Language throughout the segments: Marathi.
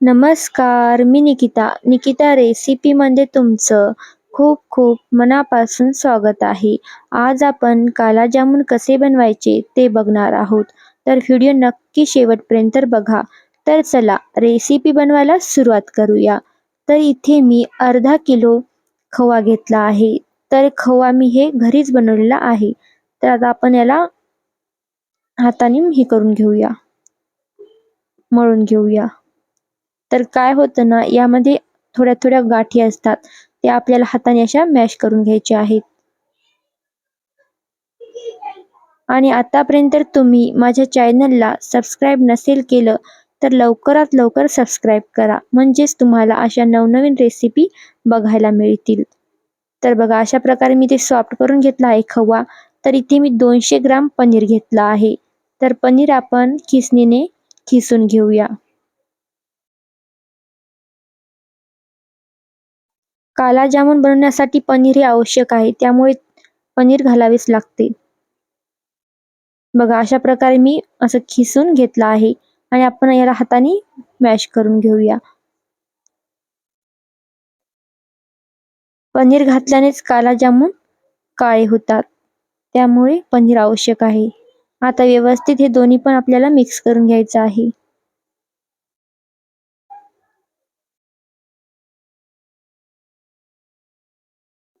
नमस्कार मी निकिता. निकिता रेसिपीमध्ये तुमचं खूप खूप मनापासून स्वागत आहे. आज आपण काला जामून कसे बनवायचे ते बघणार आहोत. तर व्हिडिओ नक्की शेवटपर्यंत बघा. तर चला रेसिपी बनवायला सुरुवात करूया. तर इथे मी अर्धा किलो खवा घेतला आहे. तर खवा मी हे घरीच बनवलेला आहे. तर आता आपण याला हाताने हे करून घेऊया. मळून घेऊया. तर काय होतं ना यामध्ये थोड्या थोड्या गाठी असतात. त्या आपल्याला हाताने अशा मॅश करून घ्यायच्या आहेत. आणि आतापर्यंत तुम्ही माझ्या चॅनलला सबस्क्राईब नसेल केलं तर लवकरात लवकर सबस्क्राईब करा. म्हणजेच तुम्हाला अशा नवनवीन रेसिपी बघायला मिळतील. तर बघा अशा प्रकारे मी ते सॉफ्ट करून घेतला आहे खवा. तर इथे मी दोनशे ग्राम पनीर घेतला आहे. तर पनीर आपण खिसणीने खिसून घेऊया. कालाजामुन बनवण्यासाठी पनीर हे आवश्यक आहे. त्यामुळे पनीर घालावेच लागते. बघा अशा प्रकारे मी असं खिसून घेतलं आहे आणि आपण याला हाताने मॅश करून घेऊया. पनीर घातल्यानेच काला जामून काळे होतात. त्यामुळे पनीर आवश्यक आहे. आता व्यवस्थित हे दोन्ही पण आपल्याला मिक्स करून घ्यायचं आहे.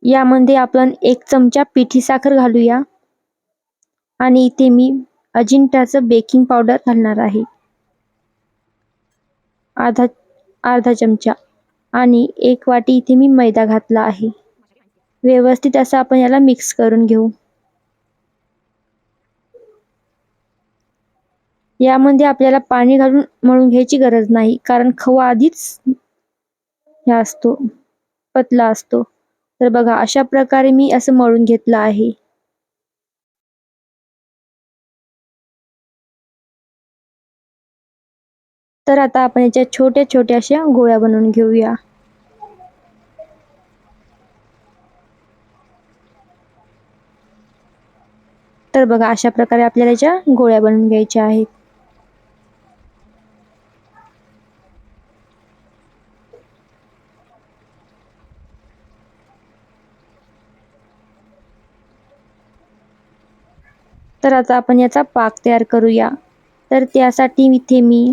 यामध्ये आपण एक चमचा पिठी साखर घालूया. आणि इथे मी अजिंठाचं बेकिंग पावडर घालणार आहे. अर्धा अर्धा चमचा. आणि एक वाटी इथे मी मैदा घातला आहे. व्यवस्थित असं आपण याला मिक्स करून घेऊ. यामध्ये आपल्याला पाणी घालून मळून घ्यायची गरज नाही कारण खवा आधीच ह्या असतो पतला असतो. तर बघा अशा प्रकारे मी असं मळून घेतलं आहे. तर आता आपण याच्या छोट्या छोट्या अशा गोळ्या बनवून घेऊया. तर बघा अशा प्रकारे आपल्याला याच्या गोळ्या बनवून घ्यायच्या आहेत. तर आता आपण याचा पाक तयार करूया. तर त्यासाठी इथे मी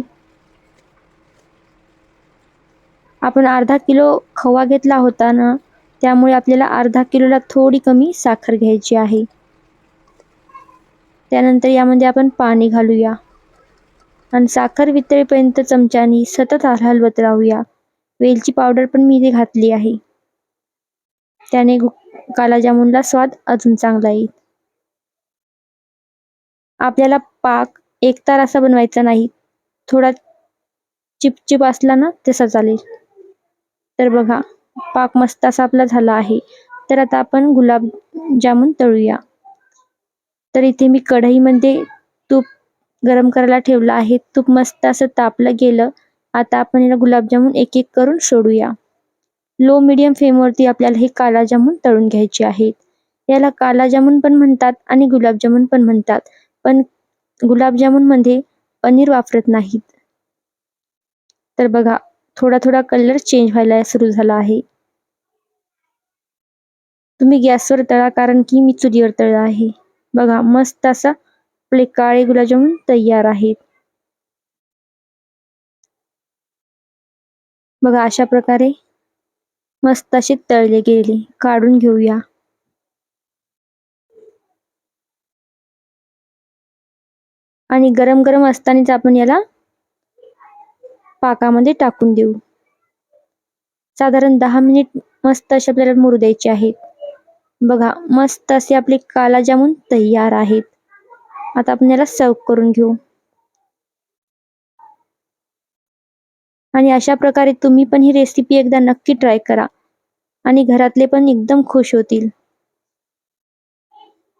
आपण अर्धा किलो खवा घेतला होता ना त्यामुळे आपल्याला अर्धा किलोला थोडी कमी साखर घ्यायची आहे. त्यानंतर यामध्ये आपण पाणी घालूया. आणि साखर वितळेपर्यंत चमच्यानी सतत हलवत राहूया. वेलची पावडर पण मी इथे घातली आहे. त्याने काला जामुनला स्वाद अजून चांगला येईल. आपल्याला पाक एकतार असा बनवायचा नाही. थोडा चिपचिप असला ना तसा चालेल. तर बघा पाक मस्त असा आपला झाला आहे. तर आता आपण गुलाबजामुन तळूया. तर इथे मी कढईमध्ये तूप गरम करायला ठेवलं आहे. तूप मस्त असं तापलं गेलं. आता आपण याला गुलाबजामुन एक एक करून सोडूया. लो मिडियम फ्लेमवरती आपल्याला हे काला जामुन तळून घ्यायचे आहेत. याला काला जामुन पण म्हणतात आणि गुलाबजामुन पण म्हणतात. पण गुलाबजामुनमध्ये पनीर वापरत नाहीत. तर बघा थोडा थोडा कलर चेंज व्हायला सुरू झाला आहे. तुम्ही गॅसवर तळा कारण की मी चुलीवर तळला आहे. बघा मस्त असा आपले काळे गुलाबजामुन तयार आहेत. बघा अशा प्रकारे मस्त असे तळले गेले. काढून घेऊया. आणि गरम गरम असतानाच आपण याला पाकामध्ये टाकून देऊ. साधारण दहा मिनिट मस्त असे आपल्याला मुरू द्यायचे आहेत बघा मस्त असे आपले काला जामून तयार आहेत. आता आपण याला सर्व करून घेऊ. आणि अशा प्रकारे तुम्ही पण ही रेसिपी एकदा नक्की ट्राय करा. आणि घरातले पण एकदम खुश होतील.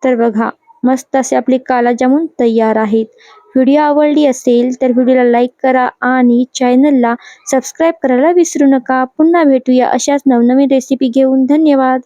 तर बघा मस्त असे आपले कालाजामून तयार आहेत. व्हिडिओ आवडली असेल तर व्हिडिओला लाईक करा आणि चॅनलला सबस्क्राईब करायला विसरू नका. पुन्हा भेटूया अशाच नवनवीन रेसिपी घेऊन. धन्यवाद.